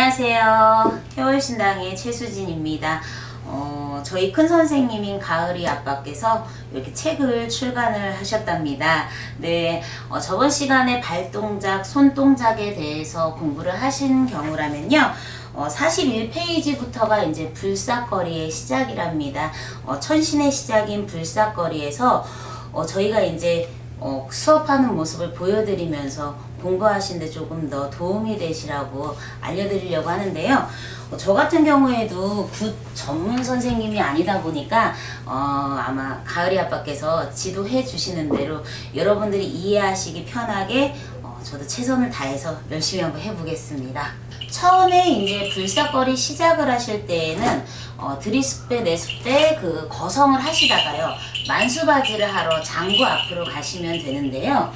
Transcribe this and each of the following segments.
안녕하세요. 해월신당의 최수진입니다. 어, 저희 큰 선생님인 가을이 아빠께서 이렇게 책을 출간을 하셨답니다. 네, 어, 저번 시간에 발동작, 손동작에 대해서 공부를 하신 경우라면요. 어, 41페이지부터가 이제 불사거리의 시작이랍니다. 어, 천신의 시작인 불사거리에서 어, 저희가 이제 어, 수업하는 모습을 보여드리면서 공부하시는데 조금 더 도움이 되시라고 알려드리려고 하는데요. 어, 저 같은 경우에도 굿 전문 선생님이 아니다 보니까 어, 아마 가을이 아빠께서 지도해 주시는 대로 여러분들이 이해하시기 편하게 어, 저도 최선을 다해서 열심히 한번 해보겠습니다. 처음에 이제 불사거리 시작을 하실 때에는 어, 드리스페 네스페 그 거성을 하시다가요 만수바지를 하러 장구 앞으로 가시면 되는데요.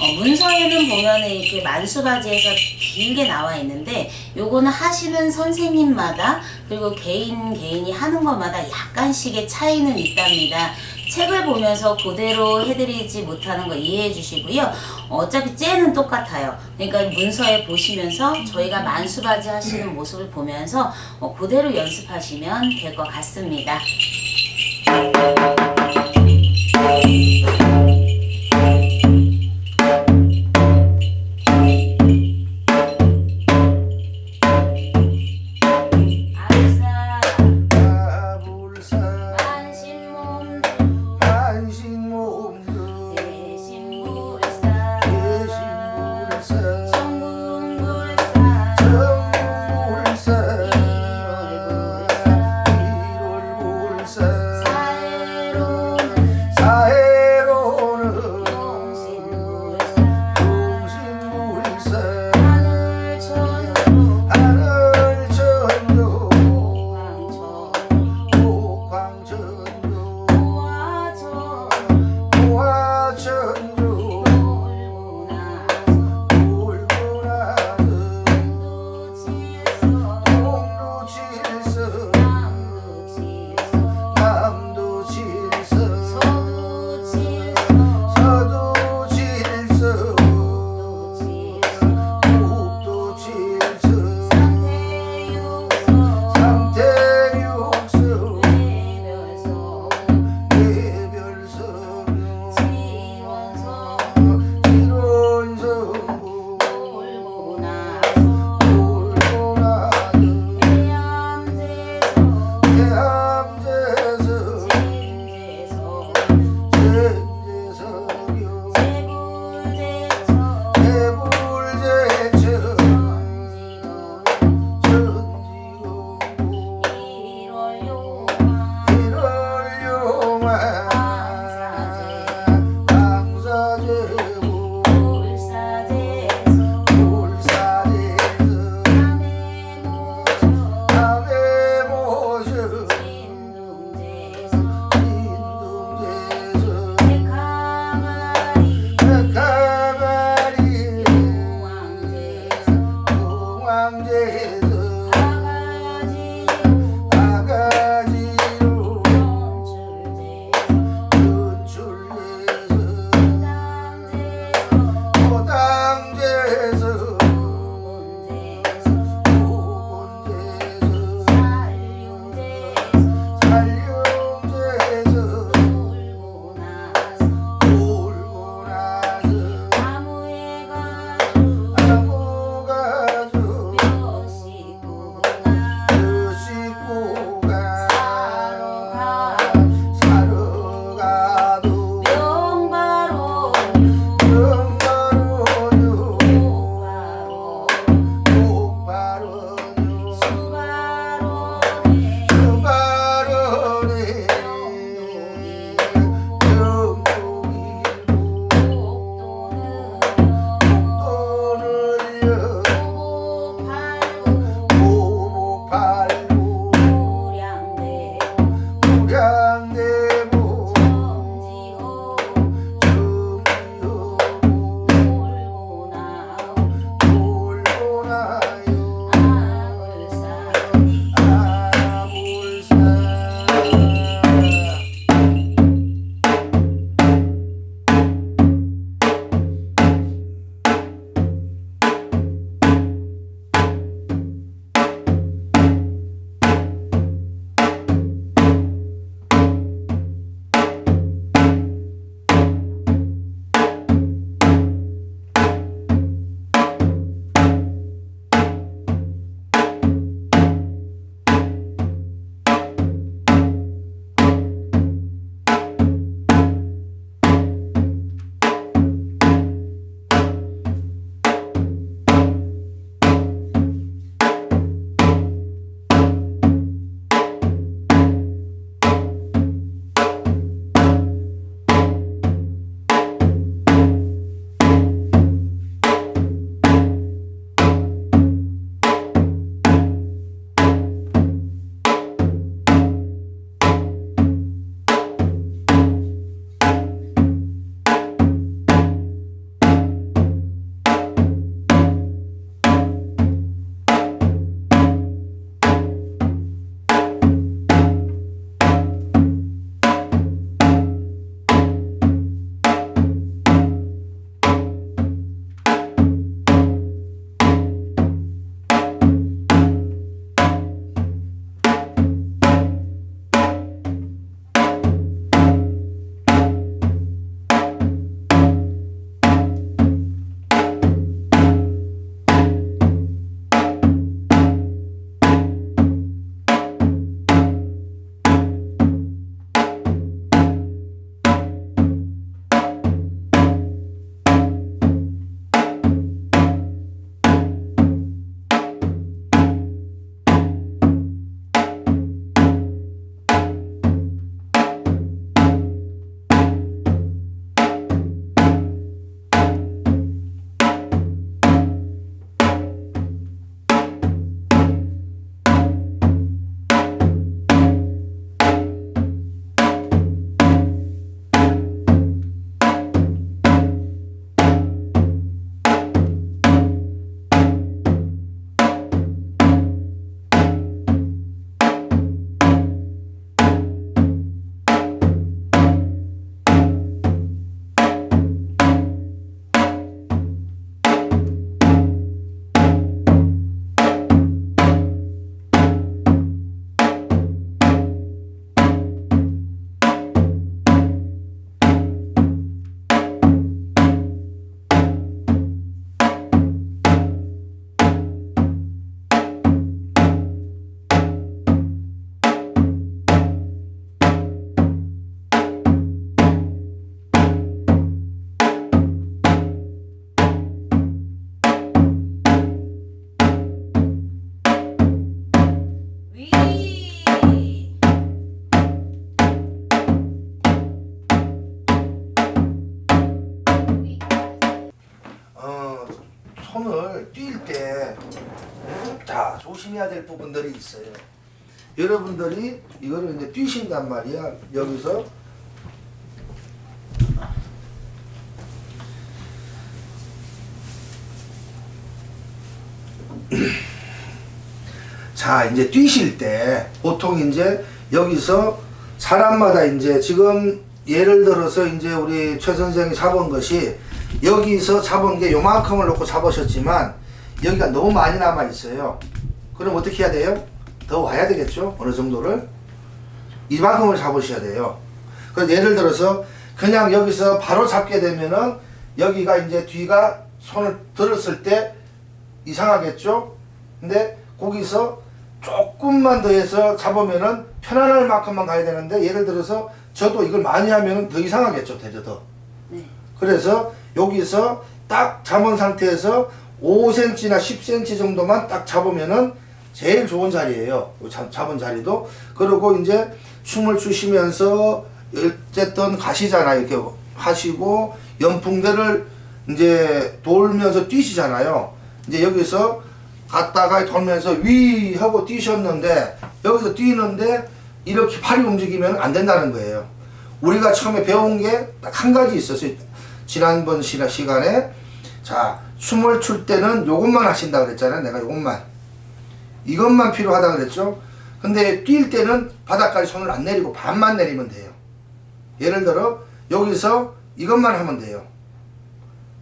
어, 문서에는 보면은 이렇게 만수바지에서 길게 나와 있는데 요거는 하시는 선생님마다 그리고 개인 개인이 하는 것마다 약간씩의 차이는 있답니다. 책을 보면서 그대로 해드리지 못하는 거 이해해 주시고요. 어차피 째는 똑같아요. 그러니까 문서에 보시면서 저희가 만수바지 하시는 모습을 보면서 어, 그대로 연습하시면 될 것 같습니다. 조심해야 될 부분들이 있어요. 여러분들이 이거를 이제 뛰신단 말이야. 여기서 자, 이제 뛰실 때 보통 이제 여기서 사람마다 이제 지금 예를 들어서 이제 우리 최 선생이 잡은 것이 여기서 잡은 게 요만큼을 놓고 잡으셨지만 여기가 너무 많이 남아 있어요. 그럼 어떻게 해야 돼요? 더 와야 되겠죠? 어느 정도를? 이만큼을 잡으셔야 돼요. 그래서 예를 들어서 그냥 여기서 바로 잡게 되면은 여기가 이제 뒤가 손을 들었을 때 이상하겠죠? 근데 거기서 조금만 더 해서 잡으면은 편안할 만큼만 가야 되는데 예를 들어서 저도 이걸 많이 하면은 더 이상하겠죠, 되죠, 더. 네. 그래서 여기서 딱 잡은 상태에서 5cm나 10cm 정도만 딱 잡으면은 제일 좋은 자리예요. 잡은 자리도. 그리고 이제 춤을 추시면서 어쨌든 가시잖아요. 이렇게 하시고 연풍대를 이제 돌면서 뛰시잖아요. 이제 여기서 갔다가 돌면서 위 하고 뛰셨는데 여기서 뛰는데 이렇게 팔이 움직이면 안 된다는 거예요. 우리가 처음에 배운 게 딱 한 가지 있었어요. 지난번 시간에 자 춤을 출 때는 요것만 하신다 그랬잖아요. 내가 요것만 이것만 필요하다 그랬죠. 근데 뛸 때는 바닥까지 손을 안 내리고 반만 내리면 돼요. 예를 들어 여기서 이것만 하면 돼요.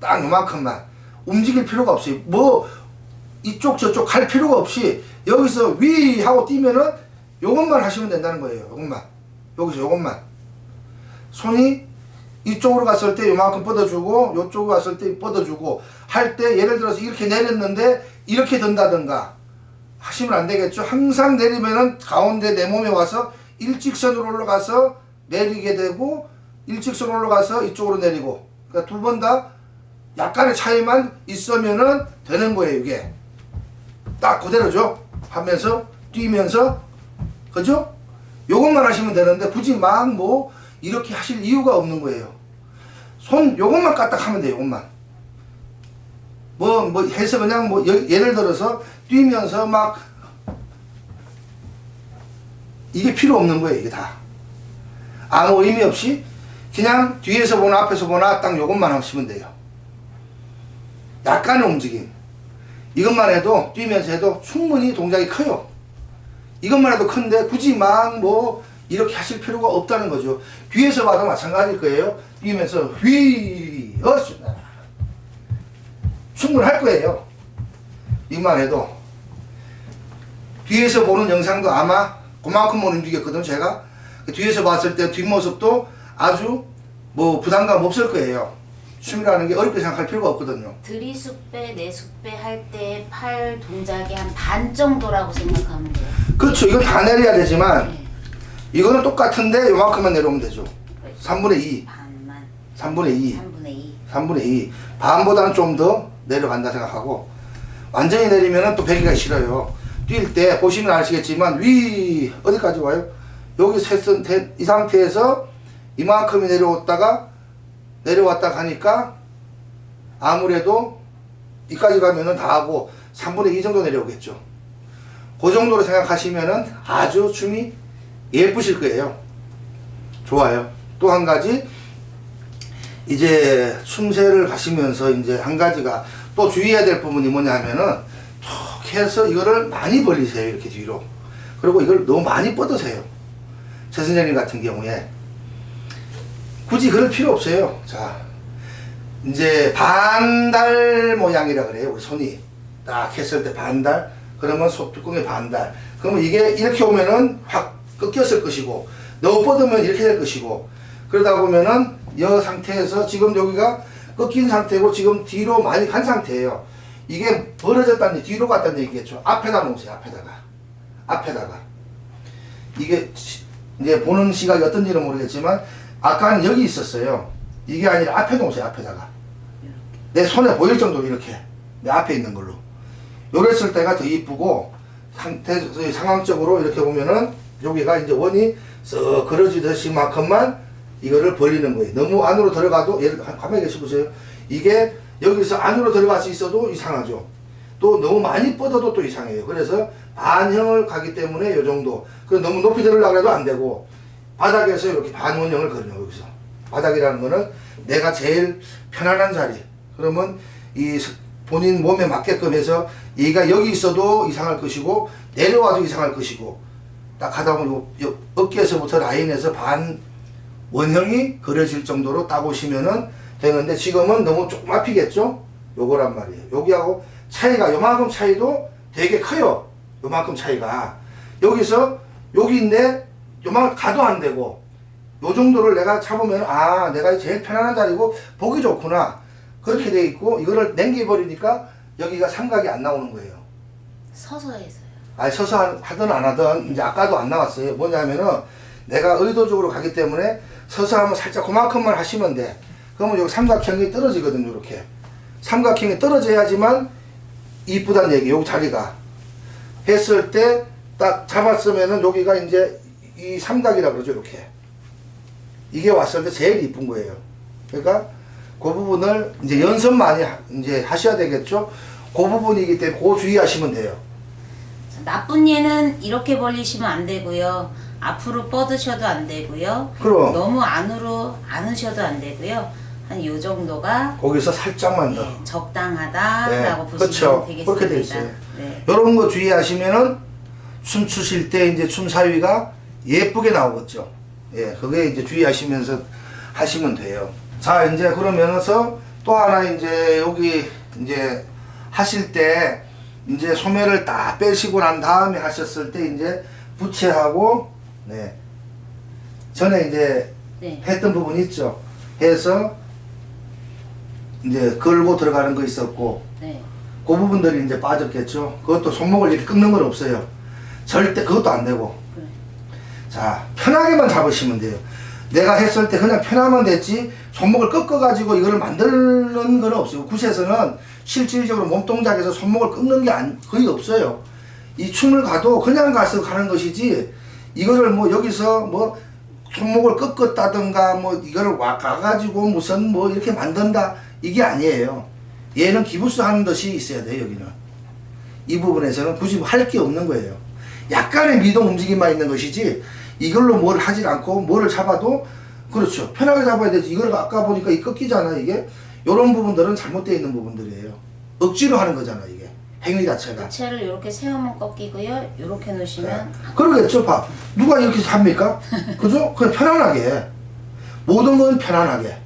딱 요만큼만 움직일 필요가 없어요. 뭐 이쪽 저쪽 갈 필요가 없이 여기서 위 하고 뛰면은 요것만 하시면 된다는 거예요. 요것만 여기서 요것만 손이 이쪽으로 갔을 때 요만큼 뻗어주고 요쪽으로 갔을 때 뻗어주고 할 때 예를 들어서 이렇게 내렸는데 이렇게 든다든가 하시면 안 되겠죠. 항상 내리면은 가운데 내 몸에 와서 일직선으로 올라가서 내리게 되고 일직선으로 올라가서 이쪽으로 내리고. 그러니까 두 번 다 약간의 차이만 있으면은 되는 거예요 이게. 딱 그대로죠. 하면서 뛰면서. 그죠? 요것만 하시면 되는데 굳이 막 뭐 이렇게 하실 이유가 없는 거예요. 손 요것만 까딱 하면 돼요 요것만. 뭐, 뭐 해서 그냥 뭐 여- 예를 들어서 뛰면서 막 이게 필요 없는 거예요 이게 다. 아무 의미 없이 그냥 뒤에서 보나 앞에서 보나 딱 요것만 하시면 돼요. 약간의 움직임. 이것만 해도 뛰면서 해도 충분히 동작이 커요. 이것만 해도 큰데 굳이 막 뭐 이렇게 하실 필요가 없다는 거죠. 뒤에서 봐도 마찬가지일 거예요. 뛰면서 휘 어스 충분할 거예요. 이만 해도 뒤에서 보는 영상도 아마 그만큼 못 움직였거든 제가 그 뒤에서 봤을 때 뒷모습도 아주 뭐 부담감 없을 거예요. 춤이라는 게 어렵게 생각할 필요가 없거든요. 들이숙배, 내숙배 할 때 팔 동작이 한 반 정도라고 생각하면 돼요. 그렇죠. 이건 다 내려야 되지만 네. 이거는 똑같은데 요만큼만 내려오면 되죠. 3분의 2, 반만, 3분의 2, 3분의 2. 3분의 2. 반보다는 좀 더 내려간다 생각하고 완전히 내리면은 또 베기가 싫어요. 뛸 때 보시면 아시겠지만 위 어디까지 와요? 여기 셋은 이 상태에서 이만큼이 내려왔다가 내려왔다 가니까 아무래도 이까지 가면은 다 하고 3분의 2 정도 내려오겠죠. 그 정도로 생각하시면은 아주 춤이 예쁘실 거예요. 좋아요. 또 한 가지 이제 춤새를 가시면서 이제 한 가지가 또 주의해야 될 부분이 뭐냐면은 툭 해서 이거를 많이 벌리세요. 이렇게 뒤로. 그리고 이걸 너무 많이 뻗으세요. 최 선생님 같은 경우에. 굳이 그럴 필요 없어요. 자 이제 반달 모양이라 그래요. 우리 손이. 딱 했을 때 반달. 그러면 소뚜껑의 반달. 그러면 이게 이렇게 오면은 확 꺾였을 것이고 너무 뻗으면 이렇게 될 것이고 그러다 보면은 이 상태에서 지금 여기가 꺾인 상태고 지금 뒤로 많이 간 상태예요. 이게 벌어졌다는 뒤로 갔다는 얘기겠죠. 앞에다 놓으세요. 앞에다가 앞에다가 이게 시- 이제 보는 시각이 어떤지는 모르겠지만 아까는 여기 있었어요. 이게 아니라 앞에 놓으세요. 앞에다가 내 손에 보일 정도로 이렇게 내 앞에 있는 걸로 요랬을 때가 더 이쁘고 상태 상황적으로 이렇게 보면은 여기가 이제 원이 썩 그려지듯이 만큼만 이거를 벌리는 거예요. 너무 안으로 들어가도 예를 가만히 계시 보세요. 이게 여기서 안으로 들어갈 수 있어도 이상하죠. 또 너무 많이 뻗어도 또 이상해요. 그래서 반형을 가기 때문에 요 정도. 그 너무 높이 들으려고 해도 안 되고 바닥에서 이렇게 반원형을 그려요 여기서. 바닥이라는 거는 내가 제일 편안한 자리. 그러면 이 스- 본인 몸에 맞게끔 해서 얘가 여기 있어도 이상할 것이고 내려와도 이상할 것이고 딱 하다 보면 어깨에서부터 라인에서 반 원형이 그려질 정도로 따보시면은 되는데 지금은 너무 조금 앞이겠죠? 요거란 말이에요. 여기하고 차이가 요만큼 차이도 되게 커요. 요만큼 차이가. 여기서 여기인데 요만큼 가도 안 되고 요 정도를 내가 잡으면 아 내가 제일 편안한 자리고 보기 좋구나. 그렇게 돼 있고 이거를 남겨버리니까 여기가 삼각이 안 나오는 거예요. 서서 해서요. 아니 서서 하- 하든 안 하든 이제 아까도 안 나왔어요. 뭐냐면은 내가 의도적으로 가기 때문에 서서 하면 살짝 그만큼만 하시면 돼. 그러면 여기 삼각형이 떨어지거든요. 이렇게 삼각형이 떨어져야지만 이쁘다는 얘기. 여기 자리가 했을 때 딱 잡았으면은 여기가 이제 이 삼각이라 그러죠. 이렇게 이게 왔을 때 제일 이쁜 거예요. 그러니까 그 부분을 이제 연습 많이 하- 이제 하셔야 되겠죠. 그 부분이기 때문에 그 주의하시면 돼요. 자, 나쁜 얘는 이렇게 벌리시면 안 되고요. 앞으로 뻗으셔도 안 되고요. 그럼. 너무 안으로 안으셔도 안 되고요. 한 요 정도가 거기서 살짝만 더. 네, 적당하다라고 네, 보시면 그렇죠. 되겠습니다. 그렇게 돼 있어요. 네. 이런 거 주의하시면은 춤 추실 때 이제 춤 사위가 예쁘게 나오겠죠. 예, 그게 이제 주의하시면서 하시면 돼요. 자, 이제 그러면서 또 하나 이제 여기 이제 하실 때 이제 소매를 딱 빼시고 난 다음에 하셨을 때 이제 부채하고 네. 전에 이제 네. 했던 부분 있죠. 해서 이제 걸고 들어가는 거 있었고 네. 그 부분들이 이제 빠졌겠죠. 그것도 손목을 이렇게 꺾는 건 없어요. 절대 그것도 안 되고. 그래. 자, 편하게만 잡으시면 돼요. 내가 했을 때 그냥 편하면 됐지 손목을 꺾어가지고 이거를 만드는 건 없어요. 굿에서는 실질적으로 몸 동작에서 손목을 꺾는 게 안- 거의 없어요. 이 춤을 가도 그냥 가서 가는 것이지 이거를 뭐 여기서 뭐 손목을 꺾었다든가 뭐 이거를 와 가가지고 무슨 뭐 이렇게 만든다 이게 아니에요. 얘는 기부스 하는 듯이 있어야 돼요 여기는. 이 부분에서는 굳이 뭐 할게 없는 거예요. 약간의 미동 움직임만 있는 것이지 이걸로 뭘 하질 않고 뭐를 잡아도 그렇죠. 편하게 잡아야 되지. 이걸 아까 보니까 이 꺾이잖아 이게. 이런 부분들은 잘못되어 있는 부분들이에요. 억지로 하는 거잖아 이게. 행위 자체가. 부채를 이렇게 세우면 꺾이고요. 이렇게 놓으시면 그러겠죠, 봐. 누가 이렇게 합니까? 그죠? 그냥 편안하게. 모든 건 편안하게.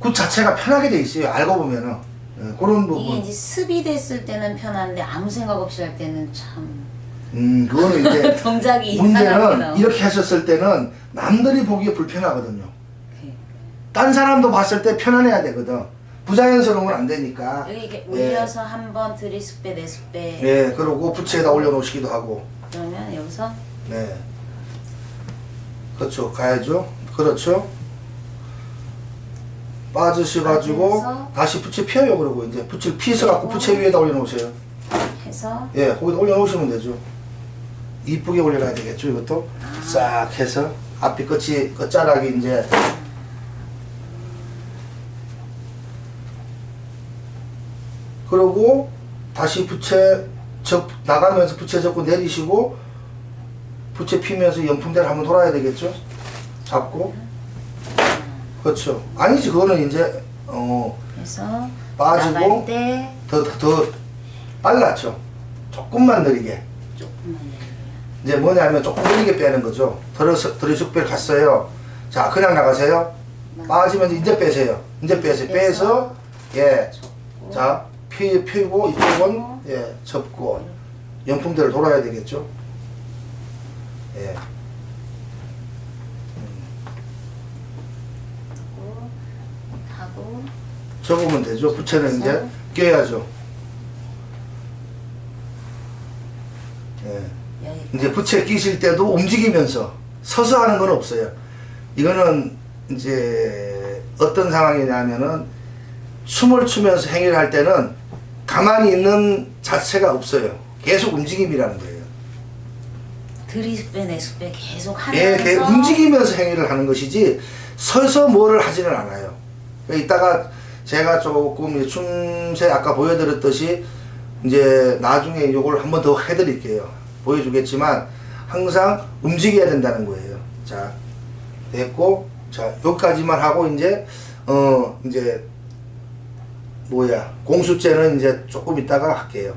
그 자체가 편하게 돼 있어요. 알고 보면은. 예, 그런 이게 부분. 이제 습이 됐을 때는 편한데 아무 생각 없이 할 때는 참 음, 그거는 이제 동작이 이상하게 문제는. 이렇게 하셨을 때는 남들이 보기에 불편하거든요. 네. 딴 사람도 봤을 때 편안해야 되거든. 부자연스러운 건 안 되니까. 여기 이렇게 예. 올려서 한번 들이숙배 내숙배 예, 그러고 부채에다 올려놓으시기도 하고. 그러면 여기서 네. 그렇죠. 가야죠. 그렇죠. 빠지셔가지고. 다시 부채 펴요. 그러고 이제 부채를 피서 갖고 부채 위에다 올려놓으세요. 해서 예, 거기다 올려놓으시면 되죠. 이쁘게 올려놔야 되겠죠. 이것도 싹 해서 앞이 끝이 끝자락이 이제 그러고 다시 부채 접 나가면서 부채 접고 내리시고 부채 피면서 연풍대를 한번 돌아야 되겠죠. 잡고 그렇죠. 아니지 그거는 이제 어 해서 빠지고 나갈 때더더 빨랐죠. 조금만 느리게. 조금만. 이제 뭐냐면 조금 느리게 빼는 거죠. 들어서 들이숙배 갔어요. 자 그냥 나가세요. 빠지면서 이제 빼세요. 이제 빼세요. 빼서 예. 접고 자 피, 피고 이쪽은 예 접고 연풍대를 돌아야 되겠죠. 예. 하고 하고 접으면 되죠. 부채는 이제 껴야죠. 예. 여기 이제 부채 끼실 때도 움직이면서 서서 하는 건 없어요. 이거는 이제 어떤 상황이냐면은 춤을 추면서 행위를 할 때는 가만히 있는 자체가 없어요. 계속 움직임이라는 거예요. 들이숙배 내숙배 계속 예, 하면서 계- 움직이면서 행위를 하는 것이지 서서 뭐를 하지는 않아요. 이따가 제가 조금 이 춤새 아까 보여드렸듯이 이제 나중에 이걸 한 번 더 해드릴게요. 보여주겠지만 항상 움직여야 된다는 거예요. 자 됐고 자 여기까지만 하고 이제 어 이제 뭐야 공수죄는 이제 조금 이따가 할게요.